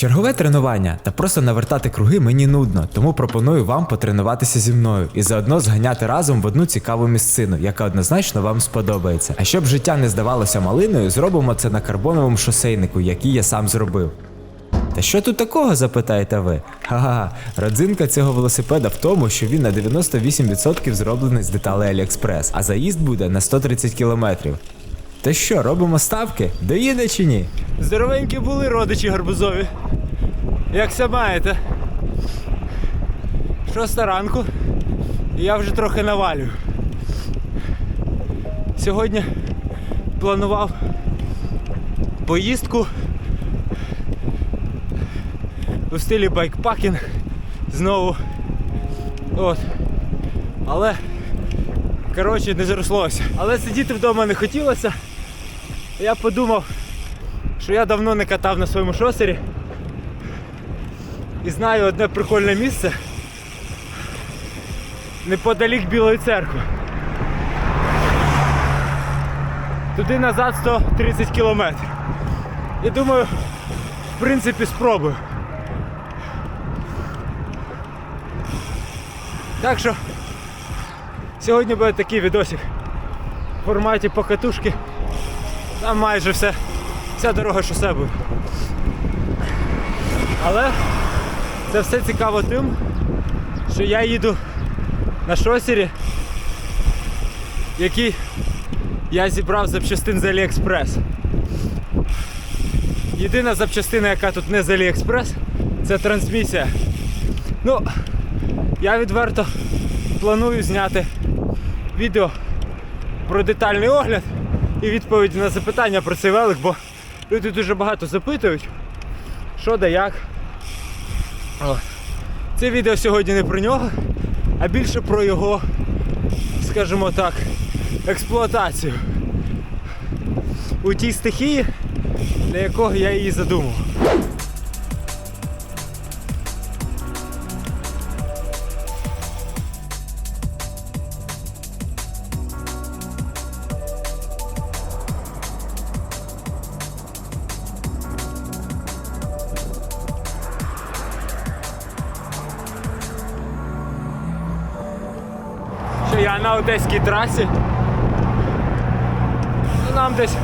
Чергове тренування та просто навертати круги мені нудно, тому пропоную вам потренуватися зі мною і заодно зганяти разом в одну цікаву місцину, яка однозначно вам сподобається. А щоб життя не здавалося малиною, зробимо це на карбоновому шосейнику, який я сам зробив. Та що тут такого, запитаєте ви? Ха-ха, родзинка цього велосипеда в тому, що він на 98% зроблений з деталей AliExpress, а заїзд буде на 130 кілометрів. То що, робимо ставки? Доїде чи ні? Здоровенькі були родичі гарбузові. Як все маєте? Шоста ранку. І я вже трохи навалюю. Сьогодні планував поїздку у стилі байкпакінг знову. От. Але коротше не зрослося. Але сидіти вдома не хотілося. Я подумав, що я давно не катав на своєму шосері. І знаю одне прикольне місце неподалік Білої церкви. Туди назад 130 кілометрів. І думаю, в принципі, спробую. Так що сьогодні буде такий відосик в форматі покатушки. Там майже все, вся дорога шосе буде. Але це все цікаво тим, що я їду на шосері, який я зібрав запчастин з Аліекспрес. Єдина запчастина, яка тут не з Аліекспрес, це трансмісія. Ну, я відверто планую зняти відео про детальний огляд і відповіді на запитання про цей велик, бо люди дуже багато запитують, що да як. О. Це відео сьогодні не про нього, а більше про його, скажімо так, експлуатацію у тій стихії, для якого я її задумав. Одеській трасі. Ну, Нам десь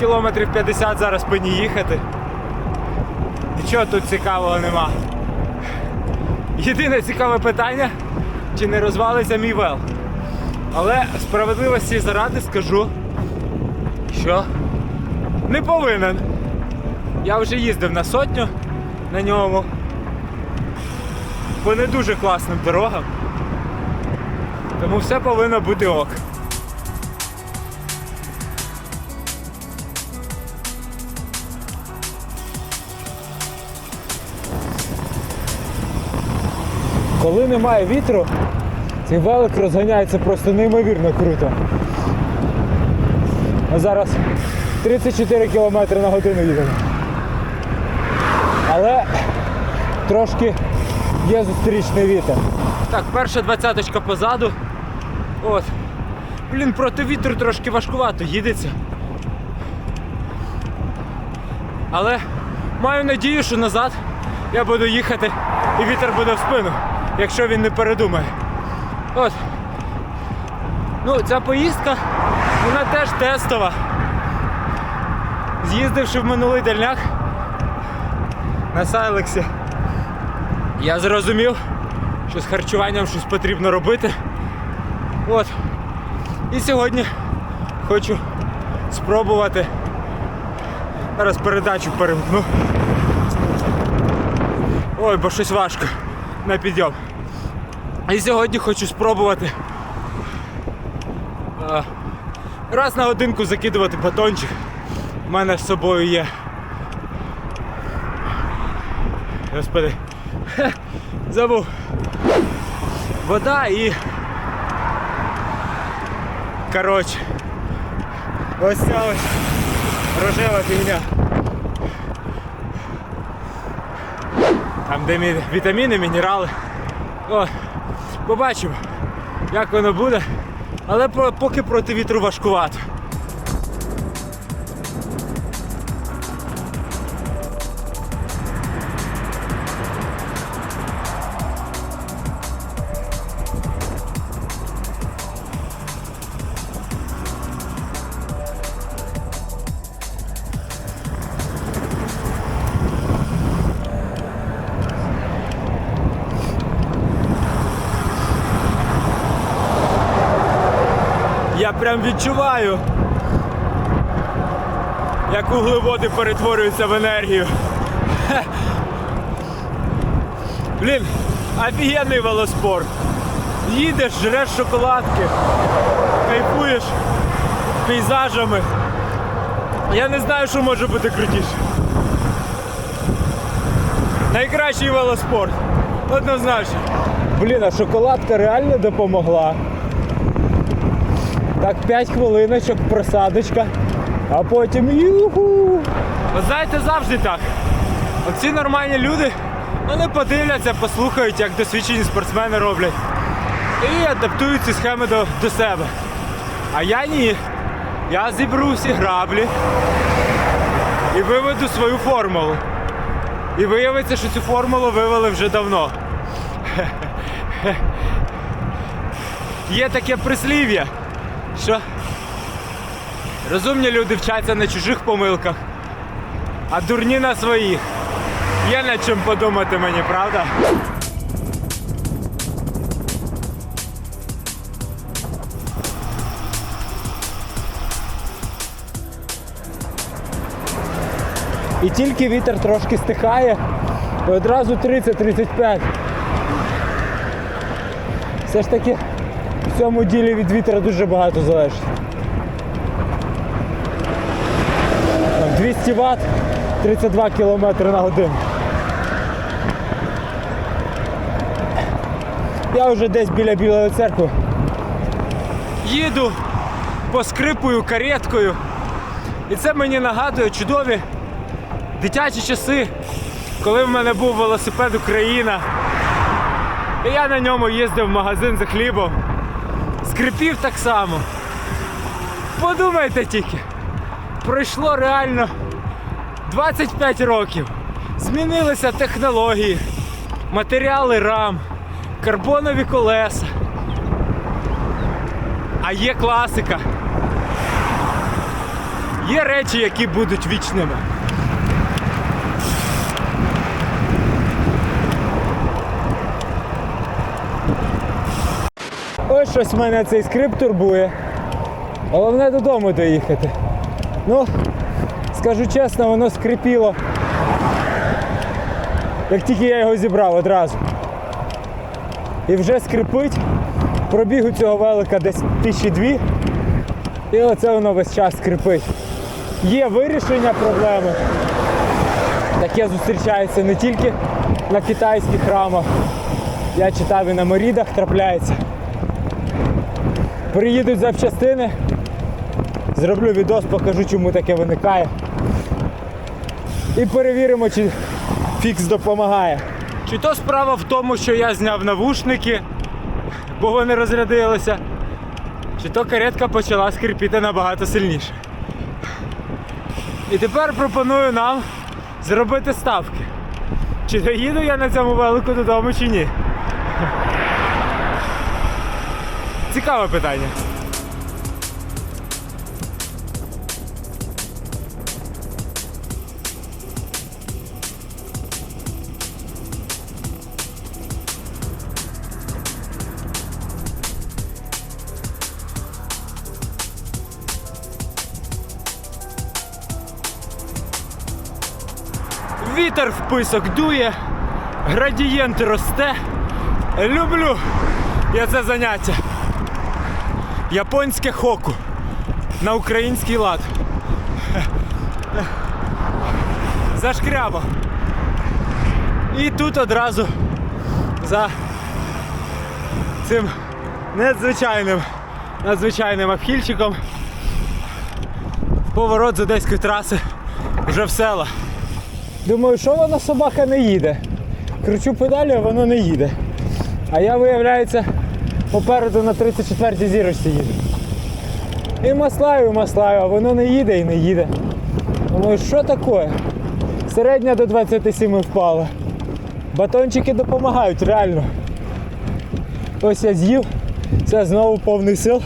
кілометрів 50 зараз по ній їхати. Нічого тут цікавого нема. Єдине цікаве питання, чи не розвалиться мій вел. Але справедливості заради скажу, що не повинен. Я вже їздив на сотню на ньому. По не дуже класним дорогам. Тому все повинно бути ок. Коли немає вітру, цей велик розганяється просто неймовірно круто. Ми зараз 34 км на годину їдемо. Але трошки є зустрічний вітер. Так, перша двадцяточка позаду. От. Блін, проти вітру трошки важкувато їдеться. Але маю надію, що назад я буду їхати і вітер буде в спину, якщо він не передумає. От. Ну, ця поїздка, вона теж тестова. З'їздивши в минулий дальняк на Сайлексі, я зрозумів, що з харчуванням щось потрібно робити. От. І сьогодні хочу спробувати. Зараз передачу перемкну. Ой, бо щось важко на підйом. І сьогодні хочу спробувати раз на годинку закидувати батончик. У мене з собою є. Господи. Забув. Вода і. Коротше. Ось ця ось рожева фігня. Там, де мі- вітаміни, мінерали. О, побачимо, як воно буде. Але поки проти вітру важкувато. Прям відчуваю, як углеводи перетворюються в енергію. Блін, офігенний велоспорт. Їдеш, жреш шоколадки, кайфуєш пейзажами. Я не знаю, що може бути крутіше. Найкращий велоспорт. Однозначно. Блін, а шоколадка реально допомогла. Так, 5 хвилиночок, просадочка, а потім юху. Ви знаєте, завжди так. Оці нормальні люди, вони подивляться, послухають, як досвідчені спортсмени роблять. І адаптують ці схеми до, до себе. А я ні. Я зібру всі граблі і виведу свою формулу. І виявиться, що цю формулу вивели вже давно. Є таке прислів'я, що розумні люди вчаться на чужих помилках, а дурні на своїх. Є над чим подумати мені, правда? І тільки вітер трошки стихає, і одразу 30-35. Все ж таки в цьому ділі від вітра дуже багато залежить. Там 200 Вт, 32 км на годину. Я вже десь біля Білої церкви. Їду, поскрипую кареткою. І це мені нагадує чудові дитячі часи, коли в мене був велосипед Україна. І я на ньому їздив в магазин за хлібом. Скрипів так само. Подумайте тільки, пройшло реально 25 років. Змінилися технології, матеріали рам, карбонові колеса. А є класика. Є речі, які будуть вічними. Ось щось мене цей скрип турбує. Головне додому доїхати. Ну, скажу чесно, воно скрипіло. Як тільки я його зібрав одразу. І вже скрипить. Пробіг у цього велика десь тисячі дві. І оце воно весь час скрипить. Є вирішення проблеми. Таке зустрічається не тільки на китайських храмах. Я читав і на морідах трапляється. Приїдуть запчастини, зроблю відос, покажу, чому таке виникає. І перевіримо, чи фікс допомагає. Чи то справа в тому, що я зняв навушники, бо вони розрядилися, чи то каретка почала скрипіти набагато сильніше. І тепер пропоную нам зробити ставки. Чи доїду я на цьому велику додому, чи ні. Цікаве питання. Вітер в писок дує, градієнт росте. Люблю я це заняття. Японське хоку на український лад. Зашкрябав. І тут одразу за цим надзвичайним, надзвичайним обхильчиком поворот з одеської траси вже в села. Думаю, що вона собака не їде. Кручу педалі, а воно не їде. А я, виявляється, попереду на 34-й зірочці їду. І маслаю, і маслаю, а воно не їде і не їде. Думаю, що таке? Середня до 27 впала. Батончики допомагають, реально. Ось я з'їв, все знову повний сил.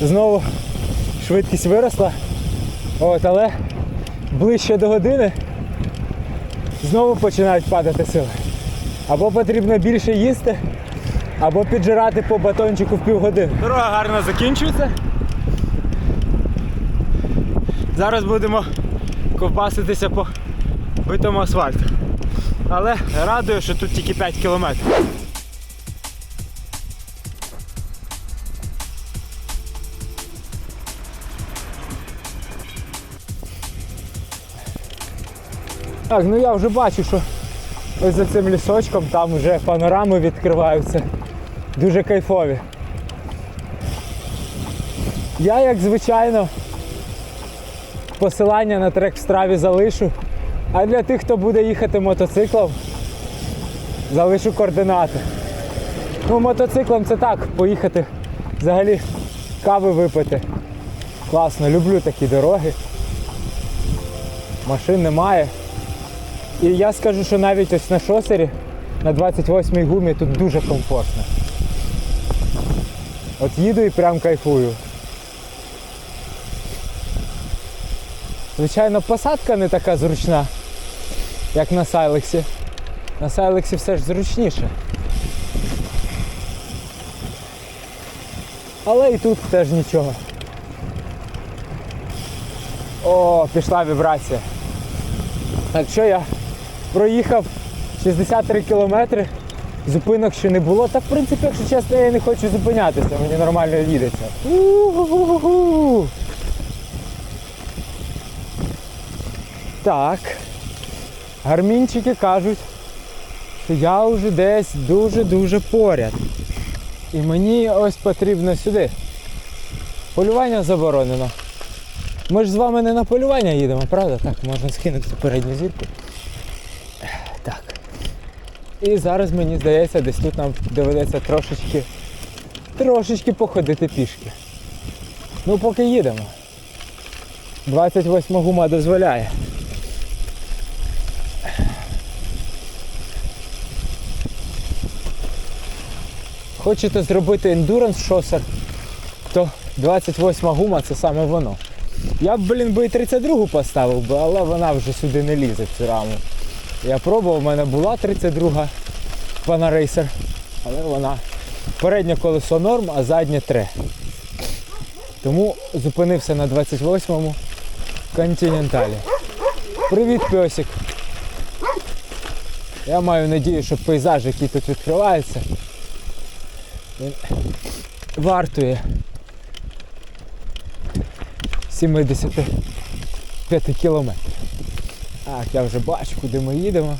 Знову швидкість виросла. От, але ближче до години знову починають падати сили. Або потрібно більше їсти, або піджирати по батончику в півгодини. Дорога гарно закінчується. Зараз будемо ковбаситися по битому асфальту. Але радує, що тут тільки 5 кілометрів. Так, ну я вже бачу, що ось за цим лісочком там вже панорами відкриваються. Дуже кайфові. Я, як звичайно, посилання на трек в страві залишу. А для тих, хто буде їхати мотоциклом, залишу координати. Ну, мотоциклом це так, поїхати взагалі кави випити. Класно, люблю такі дороги. Машин немає. І я скажу, що навіть ось на шосері на 28-й гумі тут дуже комфортно. От їду і прям кайфую. Звичайно, посадка не така зручна, як на Сайлексі. На Сайлексі все ж зручніше. Але і тут теж нічого. О, пішла вібрація. Так що я проїхав 63 кілометри, зупинок ще не було. Та в принципі, якщо чесно, я не хочу зупинятися, мені нормально їдеться. У-ху-ху-ху. Так. Гармінчики кажуть, що я вже десь дуже-дуже поряд. І мені ось потрібно сюди. Полювання заборонено. Ми ж з вами не на полювання їдемо, правда? Так, можна скинути передню зірку. І зараз мені здається, десь тут нам доведеться трошечки, трошечки походити пішки. Ну, поки їдемо. 28 гума дозволяє. Хочете зробити ендуранс шосер, то 28 гума це саме воно. Я б, блін, би і 32 поставив би, але вона вже сюди не лізе в цю раму. Я пробував, в мене була 32 панарейсер, але вона переднє колесо норм, а заднє 3. Тому зупинився на 28-му континенталі. Привіт, пьосик. Я маю надію, що пейзаж, який тут відкривається, він вартує 75 кілометрів. Так, я вже бачу, куди ми їдемо.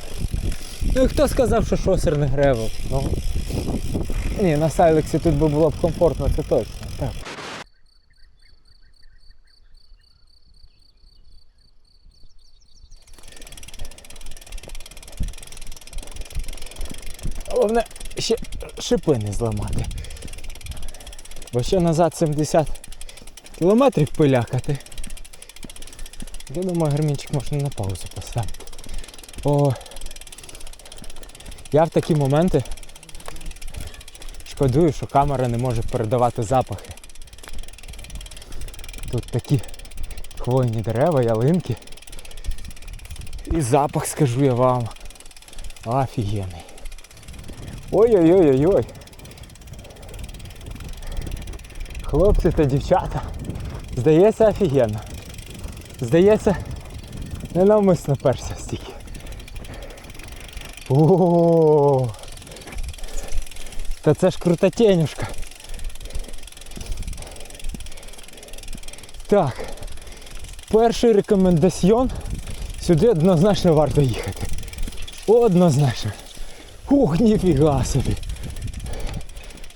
Ну і хто сказав, що шосер не гревел? Ну, ні, на Сайлексі тут би було б комфортно, це точно. Так. Головне ще шипи не зламати. Бо ще назад 70 кілометрів пилякати. Я думаю, гармінчик можна на паузу поставити. О, я в такі моменти шкодую, що камера не може передавати запахи. Тут такі хвойні дерева, ялинки. І запах, скажу я вам. Офігенний. Ой-ой-ой-ой-ой. Хлопці та дівчата. Здається, офігенно. Здається, ненавмисно перся стільки. О, Та це ж крута тенюшка. Так. Перший рекомендаціон. Сюди однозначно варто їхати. Однозначно. Ух, ніфіга собі.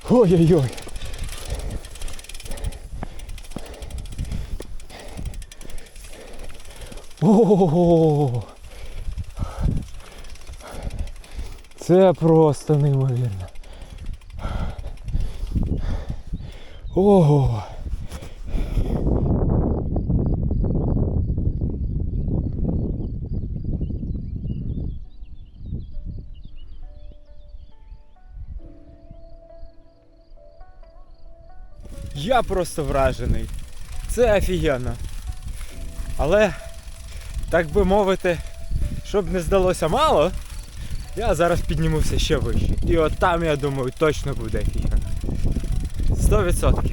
Ой-ой-ой. О, це просто неймовірно. Ого. Я просто вражений. Це офігенно. Але так би мовити, щоб не здалося мало, я зараз піднімуся ще вище. І от там, я думаю, точно буде ефір. 100%.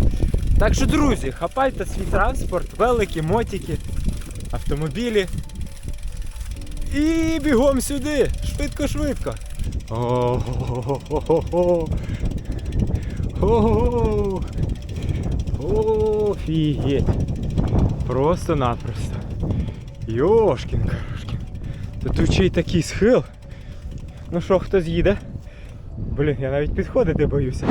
Так що, друзі, хапайте свій транспорт, великі мотики, автомобілі. І бігом сюди. Швидко, швидко. О-хо-хо-хо-хо. О-хо-хо. Йошкін корошкін. Та тут ще й такий схил. Ну що, хтось їде? Блін, я навіть підходити боюся.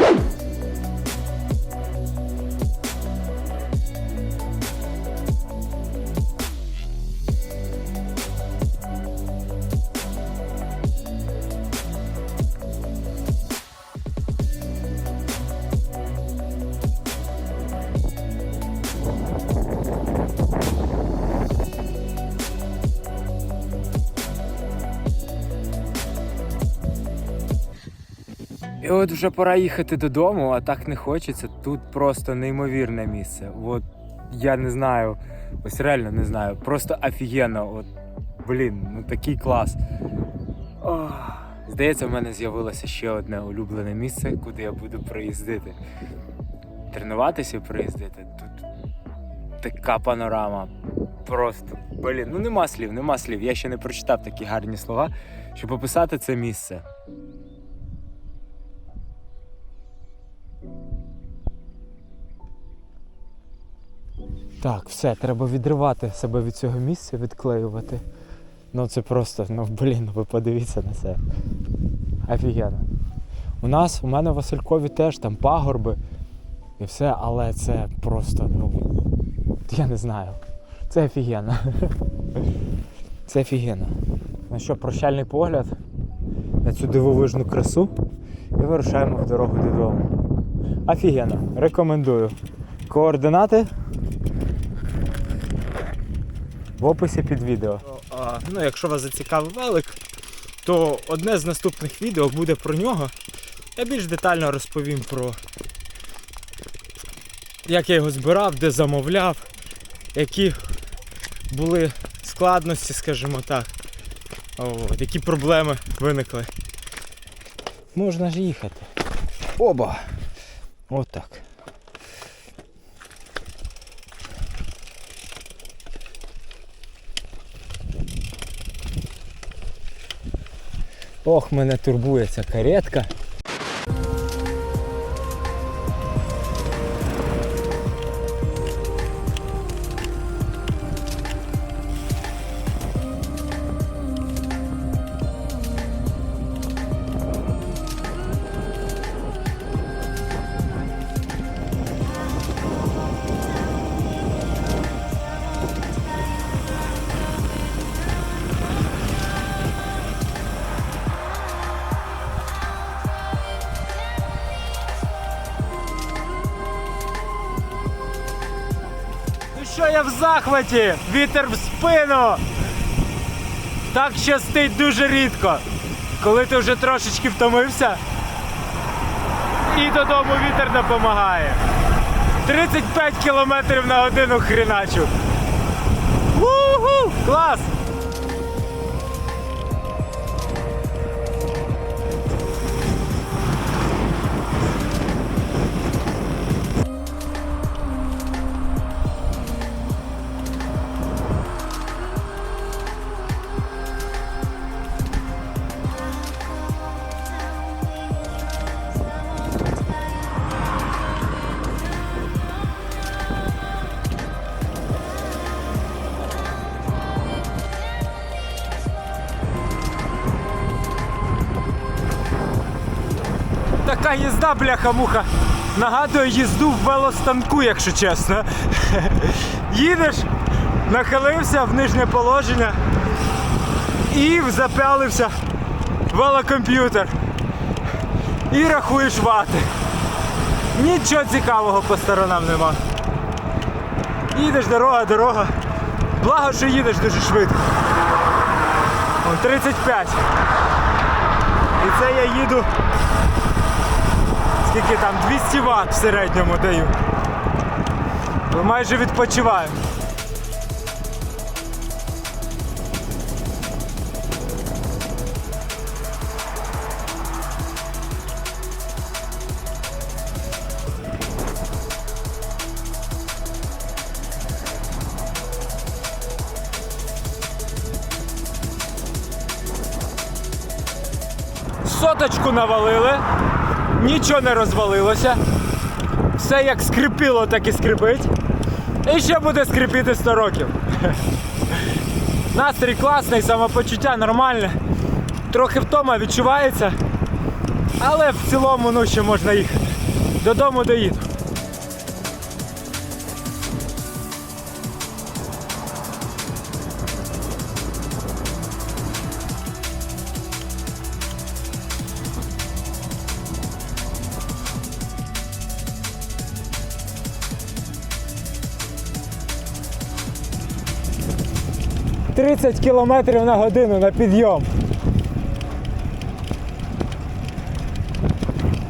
От вже пора їхати додому, а так не хочеться. Тут просто неймовірне місце. От я не знаю, ось реально не знаю. Просто офігенно. От, блін, ну такий клас. Ох. Здається, в мене з'явилося ще одне улюблене місце, куди я буду приїздити. Тренуватися приїздити. Тут така панорама. Просто, блін, ну нема слів, нема слів. Я ще не прочитав такі гарні слова, щоб описати це місце. Так, все, треба відривати себе від цього місця, відклеювати. Ну це просто, ну блін, ви подивіться на це. Офігенно. У нас, у мене в Василькові теж там пагорби і все, але це просто, ну. Я не знаю. Це офігенно. Це офігенно. Ну що, прощальний погляд на цю дивовижну красу і вирушаємо в дорогу додому. Офігенно, рекомендую. Координати в описі під відео. ну, якщо вас зацікавив велик, то одне з наступних відео буде про нього. Я більш детально розповім про як я його збирав, де замовляв, які були складності, скажімо так. От, які проблеми виникли. Можна ж їхати. Оба! Отак. Ох, мене турбує ця каретка. В захваті? Вітер в спину. Так щастить дуже рідко. Коли ти вже трошечки втомився. І додому вітер допомагає. 35 км на годину хріначу. У-ху! Клас! Їзда, бляха-муха. Нагадує їзду в велостанку, якщо чесно. Їдеш, нахилився в нижнє положення і запялився велокомп'ютер. І рахуєш вати. Нічого цікавого по сторонам нема. Їдеш, дорога, дорога. Благо, що їдеш дуже швидко. 35. І це я їду скільки там 200 Вт в середньому даю. Ми майже відпочиваємо. Соточку навалили нічого не розвалилося. Все як скрипіло, так і скрипить. І ще буде скрипіти 100 років. Настрій класний, самопочуття нормальне. Трохи втома відчувається. Але в цілому ну, ще можна їхати. Додому доїду. Тридцять кілометрів на годину на підйом.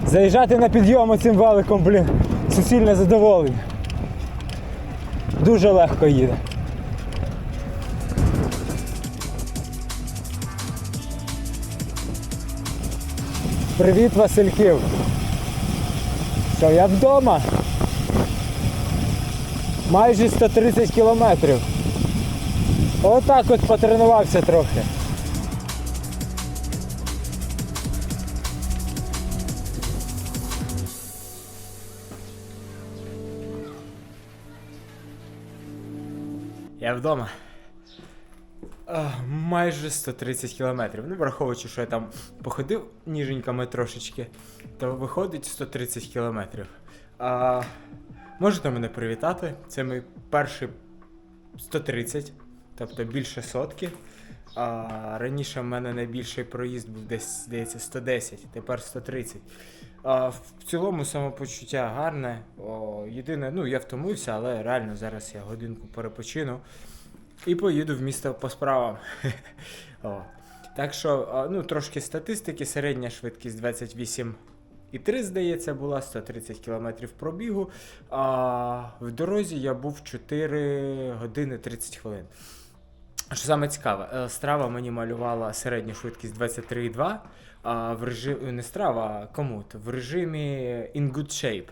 Заїжджати на підйом оцим валиком, блін, суцільне задоволення. Дуже легко їде. Привіт, Васильків. Що, я вдома? Майже 130 кілометрів. Отак от потренувався трохи. Я вдома. А, майже 130 кілометрів. Ну, враховуючи, що я там походив ніженьками трошечки, то виходить 130 кілометрів. А, можете мене привітати. Це мій перший 130, тобто більше сотки. А, раніше в мене найбільший проїзд був десь, здається, 110, тепер 130. А, в цілому самопочуття гарне. О, єдине, ну я втомився, але реально зараз я годинку перепочину і поїду в місто по справам. О. Так що, ну, трошки статистики, середня швидкість 28 і 3, здається, була 130 км пробігу. А в дорозі я був 4 години 30 хвилин. Що саме цікаве, е, страва мені малювала середню швидкість 23,2, а в режимі не страва, а комут, в режимі in good shape.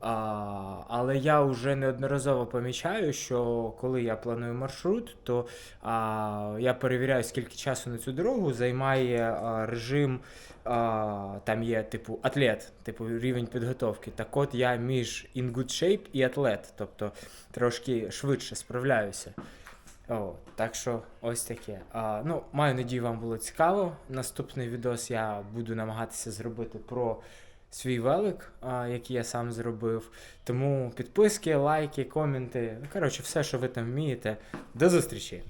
А, але я вже неодноразово помічаю, що коли я планую маршрут, то а, я перевіряю, скільки часу на цю дорогу займає а, режим. А, там є типу атлет, типу рівень підготовки. Так от я між in good shape і атлет, тобто трошки швидше справляюся. О, так що ось таке. А, ну, маю надію, вам було цікаво. Наступний відос я буду намагатися зробити про свій велик, а, який я сам зробив. Тому підписки, лайки, коменти. Ну, коротше, все, що ви там вмієте. До зустрічі!